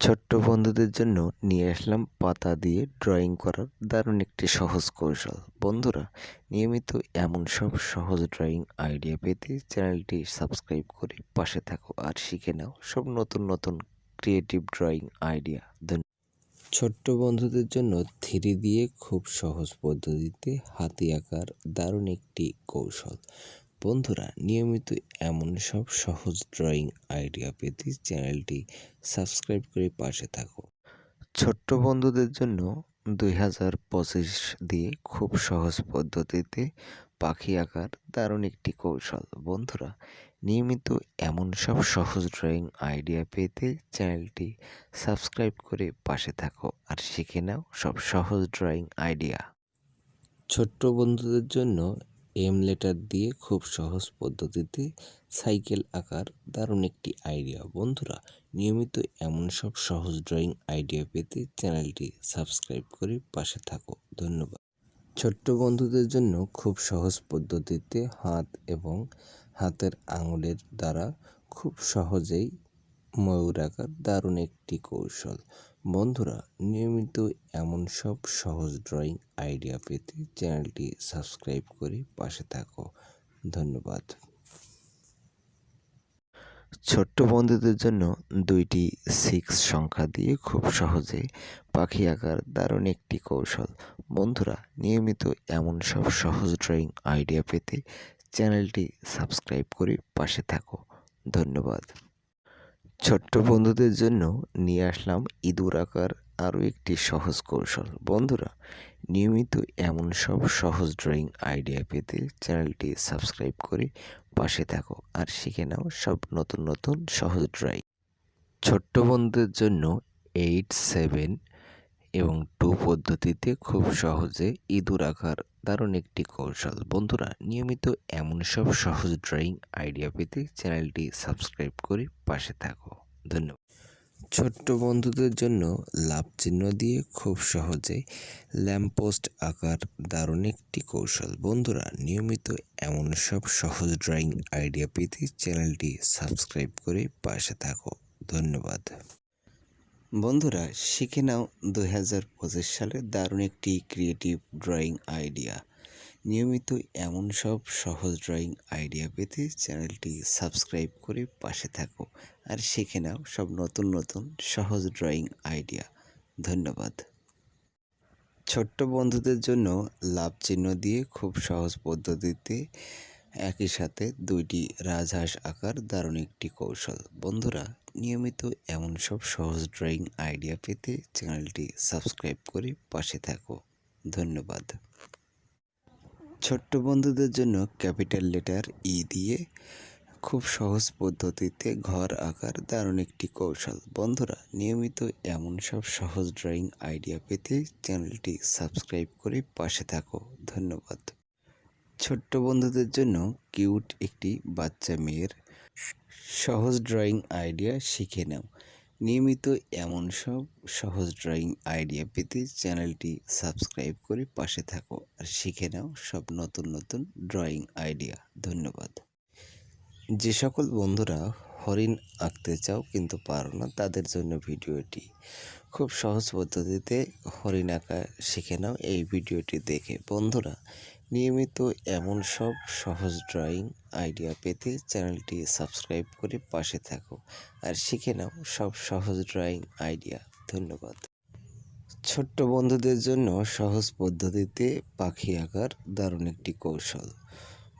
ছোট্ট বন্ধুদের জন্য নিয়ে আসলাম পাতা দিয়ে ড্রয়িং করার দারুণ একটি সহজ কৌশল। বন্ধুরা, নিয়মিত এমন সব সহজ ড্রয়িং আইডিয়া পেতে চ্যানেলটি সাবস্ক্রাইব করে পাশে থাকো আর শিখে নাও সব নতুন নতুন ক্রিয়েটিভ ড্রয়িং আইডিয়া ছোট্ট বন্ধুদের জন্য থ্রি দিয়ে খুব সহজ পদ্ধতিতে হাতি আঁকার দারুণ একটি কৌশল। বন্ধুরা নিয়মিত এমন সব সহজ ড্রয়িং আইডিয়া পেতে চ্যানেলটি সাবস্ক্রাইব করে পাশে থাকো। ছোট্ট বন্ধুদের জন্য দুই হাজার পঁচিশ দিয়ে খুব সহজ পদ্ধতিতে পাখি আঁকার দারুণ একটি কৌশল। বন্ধুরা নিয়মিত এমন সব সহজ ড্রয়িং আইডিয়া পেতে চ্যানেলটি সাবস্ক্রাইব করে পাশে থাকো আর শিখে নাও সব সহজ ড্রয়িং আইডিয়া ছোট্ট বন্ধুদের জন্য এম লেটার দিয়ে খুব সহজ পদ্ধতিতে সাইকেল আঁকার দারুণ একটি আইডিয়া। বন্ধুরা, নিয়মিত এমন সব সহজ ড্রয়িং আইডিয়া পেতে চ্যানেলটি সাবস্ক্রাইব করে পাশে থাকো। ধন্যবাদ। ছোট্ট বন্ধুদের জন্য খুব সহজ পদ্ধতিতে হাত এবং হাতের আঙুলের দ্বারা খুব সহজেই ময়ূর আঁকার দারুণ একটি কৌশল। বন্ধুরা, নিয়মিত এমন সব সহজ ড্রয়িং আইডিয়া পেতে চ্যানেলটি সাবস্ক্রাইব করে পাশে থাকো। ধন্যবাদ। ছোট্ট বন্ধুদের জন্য দুইটি সিক্স সংখ্যা দিয়ে খুব সহজে পাখি আঁকার দারুণ একটি কৌশল। বন্ধুরা, নিয়মিত এমন সব সহজ ড্রয়িং আইডিয়া পেতে চ্যানেলটি সাবস্ক্রাইব করে পাশে থাকো। ধন্যবাদ। ছোট্ট বন্ধুদের জন্য নিয়ে আসলাম ইঁদুর আঁকার আরও একটি সহজ কৌশল। বন্ধুরা, নিয়মিত এমন সব সহজ ড্রয়িং আইডিয়া পেতে চ্যানেলটি সাবস্ক্রাইব করে পাশে থাকো আর শিখে নাও সব নতুন নতুন সহজ ড্রয়িং ছোট্ট বন্ধুদের জন্য এইট সেভেন এবং টু পদ্ধতিতে খুব সহজে ইঁদুর আঁকার দারুণ একটি কৌশল। বন্ধুরা, নিয়মিত এমন সব সহজ ড্রয়িং আইডিয়া পেতে চ্যানেলটি সাবস্ক্রাইব করে পাশে থাকো। ধন্যবাদ। ছোট্ট বন্ধুদের জন্য লাভ চিহ্ন দিয়ে খুব সহজে ল্যাম্পপোস্ট আঁকার দারুণ একটি কৌশল। বন্ধুরা, নিয়মিত এমন সব সহজ ড্রয়িং আইডিয়া পেতে চ্যানেলটি সাবস্ক্রাইব করে পাশে থাকো। ধন্যবাদ। বন্ধুরা, শিখে নাও দুই হাজার পঁচিশ সালের দারুণ একটি ক্রিয়েটিভ ড্রয়িং আইডিয়া নিয়মিত এমন সব সহজ ড্রয়িং আইডিয়া পেতে চ্যানেলটি সাবস্ক্রাইব করে পাশে থাকো আর শিখে নাও সব নতুন নতুন সহজ ড্রয়িং আইডিয়া ধন্যবাদ। ছোট্ট বন্ধুদের জন্য লাভ চিহ্ন দিয়ে খুব সহজ পদ্ধতিতে একই সাথে দুইটি রাজহাঁস আঁকার দারুণ একটি কৌশল। বন্ধুরা নিয়মিত এমন সব সহজ ড্রয়িং আইডিয়া পেতে চ্যানেলটি সাবস্ক্রাইব করে পাশে থাকো। ধন্যবাদ। ছোট্ট বন্ধুদের জন্য ক্যাপিটাল লেটার ই দিয়ে খুব সহজ পদ্ধতিতে ঘর আঁকার দারুণ একটি কৌশল। বন্ধুরা, নিয়মিত এমন সব সহজ ড্রয়িং আইডিয়া পেতে চ্যানেলটি সাবস্ক্রাইব করে পাশে থাকো। ধন্যবাদ। ছোট্ট বন্ধুদের জন্য কিউট একটি বাচ্চা মেয়ের সহজ ড্রয়িং আইডিয়া শিখে নাও। নিয়মিত এমন সব সহজ ড্রয়িং আইডিয়া পেতে চ্যানেলটি সাবস্ক্রাইব করে পাশে থাকো আর শিখে নাও সব নতুন নতুন ড্রয়িং আইডিয়া ধন্যবাদ। যে সকল বন্ধুরা হরিণ আঁকতে চাও কিন্তু পারো না, তাদের জন্য ভিডিওটি খুব সহজ পদ্ধতিতে হরিণ আঁকা শিখে নাও। এই ভিডিওটি দেখে বন্ধুরা নিয়মিত এমন সব সহজ ড্রয়িং আইডিয়া পেতে চ্যানেলটি সাবস্ক্রাইব করে পাশে থাকো। আর শিখে নাও সব সহজ ড্রয়িং আইডিয়া ধন্যবাদ। ছোট্ট বন্ধুদের জন্য সহজ পদ্ধতিতে পাখি আঁকার দারুণ একটি কৌশল।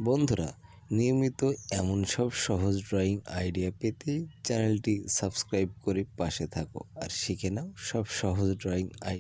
বন্ধুরা, নিয়মিত এমন সব সহজ ড্রয়িং আইডিয়া পেতে চ্যানেলটি সাবস্ক্রাইব করে পাশে থাকো। আর শিখে নাও সব সহজ ড্রয়িং আই